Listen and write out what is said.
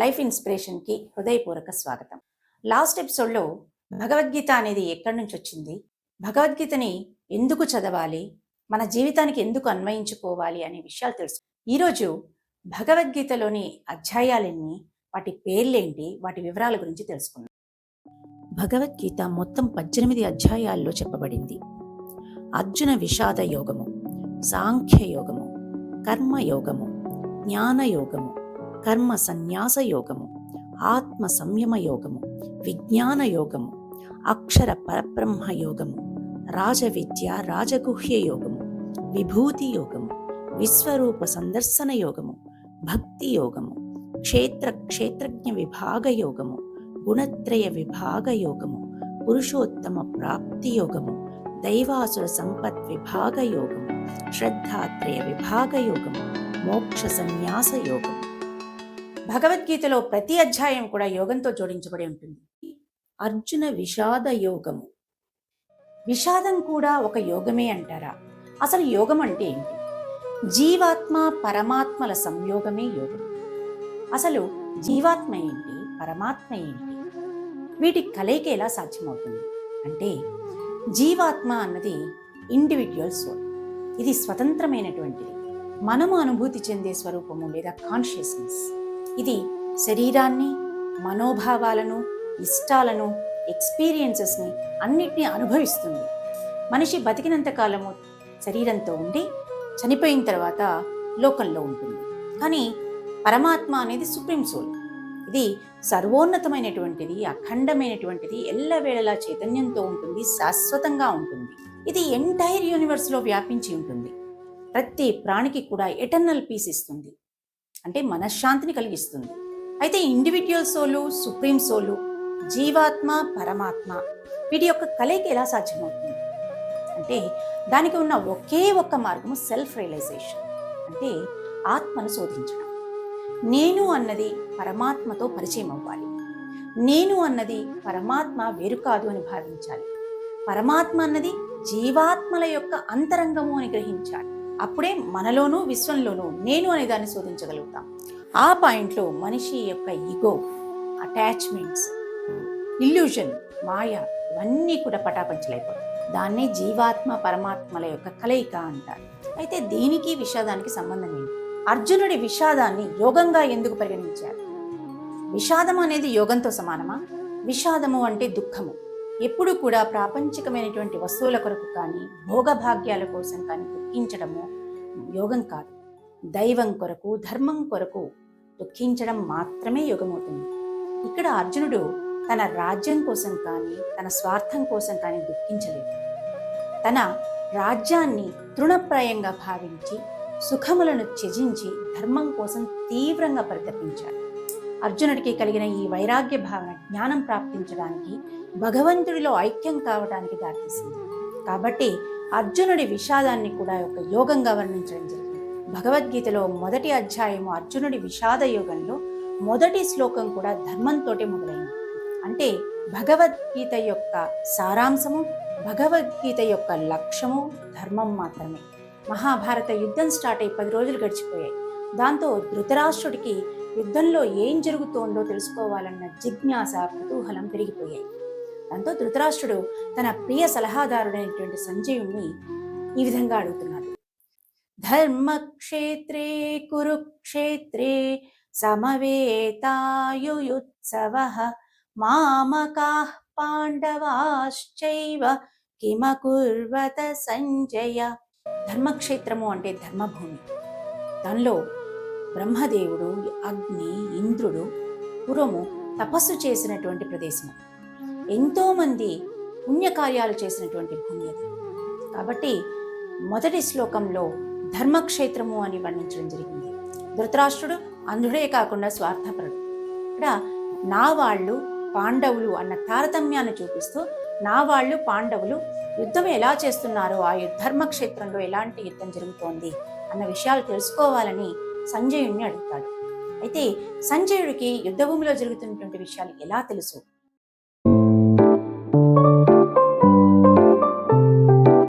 Life ఇన్స్పిరేషన్కి హృదయపూర్వక స్వాగతం. Last ఎపిసోడ్లో భగవద్గీత అనేది ఎక్కడి నుంచి వచ్చింది? భగవద్గీతని ఎందుకు చదవాలి? మన జీవితానికి ఎందుకు అన్వయించుకోవాలి అనే విషయాలు తెలుసు. ఈరోజు భగవద్గీతలోని అధ్యాయాలన్నీ వాటి పేర్లేంటి? వాటి వివరాల గురించి తెలుసుకుందాం. భగవద్గీత మొత్తం పద్దెనిమిది అధ్యాయాల్లో చెప్పబడింది. అర్జున విషాద యోగము సాంఖ్య యోగము కర్మయోగము జ్ఞానయోగము కర్మ సన్యాస యోగము ఆత్మ సంయమ యోగము విజ్ఞాన యోగము అక్షర పరబ్రహ్మ యోగము రాజవిద్య రాజగుహ్య యోగము విభూతి యోగము విశ్వరూప సందర్శన యోగము భక్తి యోగము క్షేత్ర క్షేత్రజ్ఞ విభాగ యోగము గుణత్రయ విభాగ యోగము పురుషోత్తమ ప్రాప్తి యోగము దైవాసుర సంపత్ విభాగ యోగము శ్రద్ధాత్రయ విభాగ యోగము మోక్ష సన్యాస యోగము. భగవద్గీతలో ప్రతి అధ్యాయం కూడా యోగంతో జోడించబడి ఉంటుంది. అర్జున విషాద యోగము. విషాదం కూడా ఒక యోగమే అంటారా? అసలు యోగం అంటే ఏంటి? జీవాత్మ పరమాత్మల సంయోగమే యోగం. అసలు జీవాత్మ ఏంటి? పరమాత్మ ఏంటి? వీటి కలయిక ఎలా సాధ్యమవుతుంది? అంటే జీవాత్మ అన్నది ఇండివిజువల్ సోల్ ఇది స్వతంత్రమైనటువంటిది. మనము అనుభూతి చెందే స్వరూపము లేదా కాన్షియస్నెస్ ఇది శరీరాన్ని మనోభావాలను ఇష్టాలను ఎక్స్పీరియన్సెస్ని అన్నిటినీ అనుభవిస్తుంది. మనిషి బతికినంత కాలము శరీరంతో ఉండి చనిపోయిన తర్వాత లోకంలో ఉంటుంది. కానీ పరమాత్మ అనేది సుప్రీం సోల్. ఇది సర్వోన్నతమైనటువంటిది అఖండమైనటువంటిది ఎల్లవేళలా చైతన్యంతో ఉంటుంది శాశ్వతంగా ఉంటుంది. ఇది ఎంటైర్ యూనివర్స్లో వ్యాపించి ఉంటుంది. ప్రతి ప్రాణికి కూడా ఎటర్నల్ పీస్ ఇస్తుంది. అంటే మనశ్శాంతిని కలిగిస్తుంది. అయితే ఇండివిజువల్ సోలు సుప్రీం సోలు జీవాత్మ పరమాత్మ వీటి యొక్క కలయిక ఎలా సాధ్యమవుతుంది? అంటే దానికి ఉన్న ఒకే ఒక్క మార్గము సెల్ఫ్ రియలైజేషన్ అంటే ఆత్మను శోధించడం. నేను అన్నది పరమాత్మతో పరిచయం అవ్వాలి. నేను అన్నది పరమాత్మ వేరు కాదు అని భావించాలి. పరమాత్మ అన్నది జీవాత్మల యొక్క అంతరంగము అని గ్రహించాలి. అప్పుడే మనలోనూ విశ్వంలోనూ నేను అనే దాన్ని శోధించగలుగుతాం. ఆ పాయింట్లో మనిషి యొక్క ఈగో అటాచ్మెంట్స్ ఇల్యూషన్ మాయ ఇవన్నీ కూడా పటాపంచలైపోతాయి. దాన్నే జీవాత్మ పరమాత్మల యొక్క కలయిక అంటారు. అయితే దీనికి విషాదానికి సంబంధం ఏంటి? అర్జునుడి విషాదాన్ని యోగంగా ఎందుకు పరిగణించారు? విషాదం అనేది యోగంతో సమానమా? విషాదము అంటే దుఃఖము. ఎప్పుడు కూడా ప్రాపంచికమైనటువంటి వస్తువుల కొరకు కానీ భోగభాగ్యాల కోసం కానీ దుఃఖించడము యోగం కాదు. దైవం కొరకు ధర్మం కొరకు దుఃఖించడం మాత్రమే యోగమవుతుంది. ఇక్కడ అర్జునుడు తన రాజ్యం కోసం కానీ తన స్వార్థం కోసం కానీ దుఃఖించలేదు. తన రాజ్యాన్ని తృణప్రాయంగా భావించి సుఖములను త్యజించి ధర్మం కోసం తీవ్రంగా పరితపించాడు. అర్జునుడికి కలిగిన ఈ వైరాగ్య భావన జ్ఞానం ప్రాప్తించడానికి భగవంతుడిలో ఐక్యం కావడానికి దారితీసింది. కాబట్టి అర్జునుడి విషాదాన్ని కూడా ఒక యోగంగా వర్ణించడం జరిగింది. భగవద్గీతలో మొదటి అధ్యాయము అర్జునుడి విషాద యోగంలో మొదటి శ్లోకం కూడా ధర్మంతో మొదలైంది. అంటే భగవద్గీత యొక్క సారాంశము భగవద్గీత యొక్క లక్ష్యము ధర్మం మాత్రమే. మహాభారత యుద్ధం స్టార్ట్ అయి పది రోజులు గడిచిపోయాయి. దాంతో ధృతరాష్ట్రుడికి యుద్ధంలో ఏం జరుగుతోందో తెలుసుకోవాలన్న జిజ్ఞాస కుతూహలం పెరిగిపోయాయి. దాంతో ధృతరాష్ట్రుడు తన ప్రియ సలహాదారుడైనటువంటి సంజయుణ్ణి ఈ విధంగా అడుగుతున్నాడు. ధర్మక్షేత్రే కురుక్షేత్రే సమవేతాయుయుత్సవ మామకా పాండవాశ్చైవ కిమకుర్వత సంజయ. ధర్మక్షేత్రము అంటే ధర్మభూమి. దానిలో బ్రహ్మదేవుడు అగ్ని ఇంద్రుడు పురము తపస్సు చేసినటువంటి ప్రదేశం ఎంతోమంది పుణ్యకార్యాలు చేసినటువంటి భూమి అది. కాబట్టి మొదటి శ్లోకంలో ధర్మక్షేత్రము అని వర్ణించడం జరిగింది. ధృతరాష్ట్రుడు అంధుడే కాకుండా స్వార్థపరుడు. ఇక్కడ నా వాళ్ళు పాండవులు అన్న తారతమ్యాన్ని చూపిస్తూ నా వాళ్ళు పాండవులు యుద్ధం ఎలా చేస్తున్నారో ఆ ధర్మక్షేత్రంలో ఎలాంటి యుద్ధం జరుగుతోంది అన్న విషయాలు తెలుసుకోవాలని సంజయుడిని అడుగుతాడు. అయితే సంజయుడికి యుద్ధభూమిలో జరుగుతున్నటువంటి విషయాలు ఎలా తెలుసు?